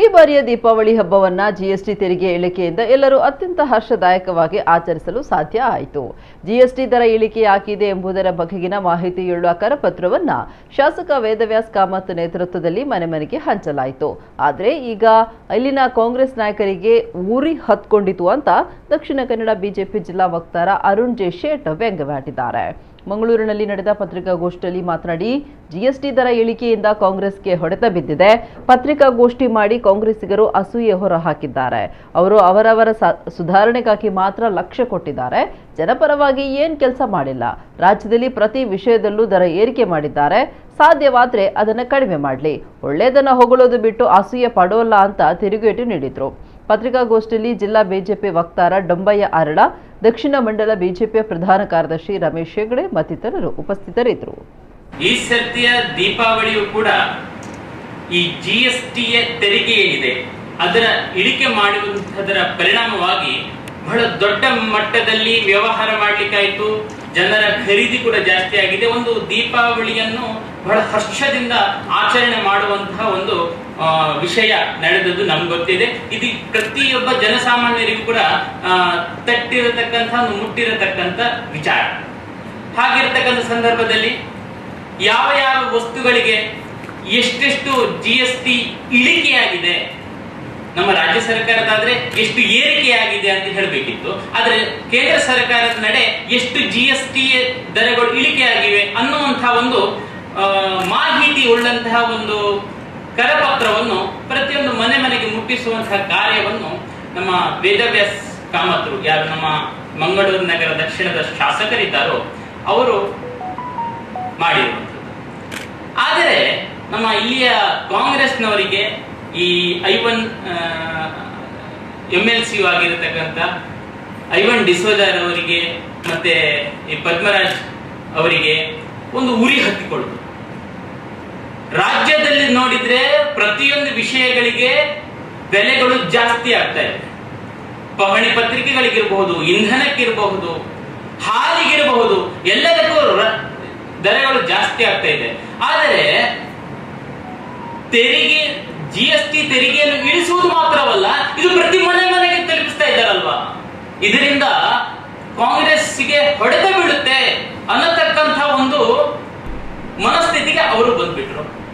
ಈ ಬಾರಿಯ ದೀಪಾವಳಿ ಹಬ್ಬವನ್ನ ಜಿಎಸ್ಟಿ ತೆರಿಗೆ ಇಳಿಕೆಯಿಂದ ಎಲ್ಲರೂ ಅತ್ಯಂತ ಹರ್ಷದಾಯಕವಾಗಿ ಆಚರಿಸಲು ಸಾಧ್ಯ ಆಯಿತು. ಜಿಎಸ್ಟಿ ದರ ಇಳಿಕೆಯಾಗಿದೆ ಎಂಬುದರ ಬಗೆಗಿನ ಮಾಹಿತಿಯುಳ್ಳ ಕರಪತ್ರವನ್ನ ಶಾಸಕ ವೇದವ್ಯಾಸ್ ಕಾಮತ್ ನೇತೃತ್ವದಲ್ಲಿ ಮನೆ ಮನೆಗೆ ಹಂಚಲಾಯಿತು. ಆದರೆ ಈಗ ಇಲ್ಲಿನ ಕಾಂಗ್ರೆಸ್ ನಾಯಕರಿಗೆ ಉರಿ ಹತ್ಕೊಂಡಿತು ಅಂತ ದಕ್ಷಿಣ ಕನ್ನಡ ಬಿಜೆಪಿ ಜಿಲ್ಲಾ ವಕ್ತಾರ ಅರುಣ್ ಜೆ ಶೇಟ್ ವ್ಯಂಗ್ಯವಾಟಿದ್ದಾರೆ ಮಂಗಳೂರಿನಲ್ಲಿ ನಡೆದ ಪತ್ರಿಕಾಗೋಷ್ಠಿಯಲ್ಲಿ ಮಾತನಾಡಿ, ಜಿಎಸ್ಟಿ ದರ ಇಳಿಕೆಯಿಂದ ಕಾಂಗ್ರೆಸ್ಗೆ ಹೊಡೆತ ಬಿದ್ದಿದೆ. ಪತ್ರಿಕಾಗೋಷ್ಠಿ ಮಾಡಿ ಕಾಂಗ್ರೆಸ್ಸಿಗರು ಅಸೂಯೆ ಹೊರ ಹಾಕಿದ್ದಾರೆ ಅವರು ಅವರವರ ಸುಧಾರಣೆಗಾಗಿ ಮಾತ್ರ ಲಕ್ಷ್ಯ ಕೊಟ್ಟಿದ್ದಾರೆ. ಜನಪರವಾಗಿ ಏನ್ ಕೆಲಸ ಮಾಡಿಲ್ಲ. ರಾಜ್ಯದಲ್ಲಿ ಪ್ರತಿ ವಿಷಯದಲ್ಲೂ ದರ ಏರಿಕೆ ಮಾಡಿದ್ದಾರೆ. ಸಾಧ್ಯವಾದ್ರೆ ಅದನ್ನ ಕಡಿಮೆ ಮಾಡಲಿ. ಒಳ್ಳೆಯದನ್ನು ಹೊಗಳೋದು ಬಿಟ್ಟು ಅಸೂಯೆ ಪಡೋಲ್ಲ ಅಂತ ತಿರುಗೇಟು ನೀಡಿದ್ರು. ಪತ್ರಿಕಾಗೋಷ್ಠಿಯಲ್ಲಿ ಜಿಲ್ಲಾ ಬಿಜೆಪಿ ವಕ್ತಾರ ಡೊಂಬಯ್ಯ ಅರಳ ದಕ್ಷಿಣ ಮಂಡಲ ಬಿಜೆಪಿಯ ಪ್ರಧಾನ ಕಾರ್ಯದರ್ಶಿ ರಮೇಶ್ ಹೆಗಡೆ ಮತ್ತಿತರರು ಉಪಸ್ಥಿತರಿದ್ದರು. ಈ ಸರ್ತಿಯ ದೀಪಾವಳಿಯು ಕೂಡ ಈ ಜಿಎಸ್ಟಿಯ ಎಸ್ ಟಿಯ ತೆರಿಗೆ ಏನಿದೆ ಅದರ ಇಳಿಕೆ ಮಾಡುವಂತದರ ಪರಿಣಾಮವಾಗಿ ಬಹಳ ದೊಡ್ಡ ಮಟ್ಟದಲ್ಲಿ ವ್ಯವಹಾರ ಮಾಡ್ಲಿಕ್ಕಾಯ್ತು. ಜನರ ಖರೀದಿ ಕೂಡ ಜಾಸ್ತಿ ಆಗಿದೆ. ಒಂದು ದೀಪಾವಳಿಯನ್ನು ಬಹಳ ಹರ್ಷದಿಂದ ಆಚರಣೆ ಮಾಡುವಂತಹ ಒಂದು ವಿಷಯ ನಡೆದದ್ದು ನಮ್ಗೆ ಗೊತ್ತಿದೆ. ಇದು ಪ್ರತಿಯೊಬ್ಬ ಜನಸಾಮಾನ್ಯರಿಗೂ ಕೂಡ ತಟ್ಟಿರತಕ್ಕಂಥ ಒಂದು ಮುಟ್ಟಿರತಕ್ಕಂಥ ವಿಚಾರ. ಹಾಗಿರ್ತಕ್ಕಂಥ ಸಂದರ್ಭದಲ್ಲಿ ಯಾವ ಯಾವ ವಸ್ತುಗಳಿಗೆ ಎಷ್ಟೆಷ್ಟು ಜಿ ಎಸ್ ಟಿ ಇಳಿಕೆಯಾಗಿದೆ ನಮ್ಮ ರಾಜ್ಯ ಸರ್ಕಾರದಾದ್ರೆ ಎಷ್ಟು ಏರಿಕೆಯಾಗಿದೆ ಅಂತ ಹೇಳಬೇಕಿತ್ತು. ಆದ್ರೆ ಕೇಂದ್ರ ಸರ್ಕಾರದ ನಡೆ ಎಷ್ಟು ಜಿ ಎಸ್ ಟಿ ದರಗಳು ಇಳಿಕೆಯಾಗಿವೆ ಅನ್ನುವಂತಹ ಒಂದು ಮಾಹಿತಿ ಉಳ್ಳಂತಹ ಒಂದು ಕರಪತ್ರವನ್ನು ಪ್ರತಿಯೊಂದು ಮನೆ ಮನೆಗೆ ಮುಟ್ಟಿಸುವಂತಹ ಕಾರ್ಯವನ್ನು ನಮ್ಮ ವೇದವ್ಯಾಸ್ ಕಾಮತ್ರು, ಯಾರು ನಮ್ಮ ಮಂಗಳೂರು ನಗರ ದಕ್ಷಿಣದ ಶಾಸಕರಿದ್ದಾರೋ, ಅವರು ಮಾಡಿರುವಂಥದ್ದು. ಆದರೆ ನಮ್ಮ ಇಲ್ಲಿಯ ಕಾಂಗ್ರೆಸ್ನವರಿಗೆ ಈ ಐವನ್ ಎಂ ಎಲ್ ಸಿ ಆಗಿರತಕ್ಕಂಥ ಐವನ್ ಡಿಸೋಜರ್ ಅವರಿಗೆ ಮತ್ತೆ ಈ ಪದ್ಮರಾಜ್ ಅವರಿಗೆ ಒಂದು ಉರಿ ಹತ್ತಿಕೊಳ್ಳುದು ರಾಜ್ಯದಲ್ಲಿ ನೋಡಿದ್ರೆ ಪ್ರತಿಯೊಂದು ವಿಷಯಗಳಿಗೆ ಬೆಲೆಗಳು ಜಾಸ್ತಿ ಆಗ್ತಾ ಇದೆ. ಪಹಣಿ ಪತ್ರಿಕೆಗಳಿಗಿರಬಹುದು, ಇಂಧನಕ್ಕಿರಬಹುದು, ಹಾಲಿಗಿರಬಹುದು, ಎಲ್ಲದಕ್ಕೂ ದರಗಳು ಜಾಸ್ತಿ ಆಗ್ತಾ ಇದೆ. ಆದರೆ ತೆರಿಗೆ ಜಿ ಎಸ್ ಟಿ ತೆರಿಗೆಯನ್ನು ಇಳಿಸುವುದು ಮಾತ್ರವಲ್ಲ, ಇದು ಪ್ರತಿ ಮನೆ ಮನೆಗೆ ತಲುಪಿಸ್ತಾ ಇದ್ದಾರಲ್ವಾ? ಇದರಿಂದ ಕಾಂಗ್ರೆಸ್ಗೆ ಹೊಡೆತ ಬೀಳುತ್ತೆ.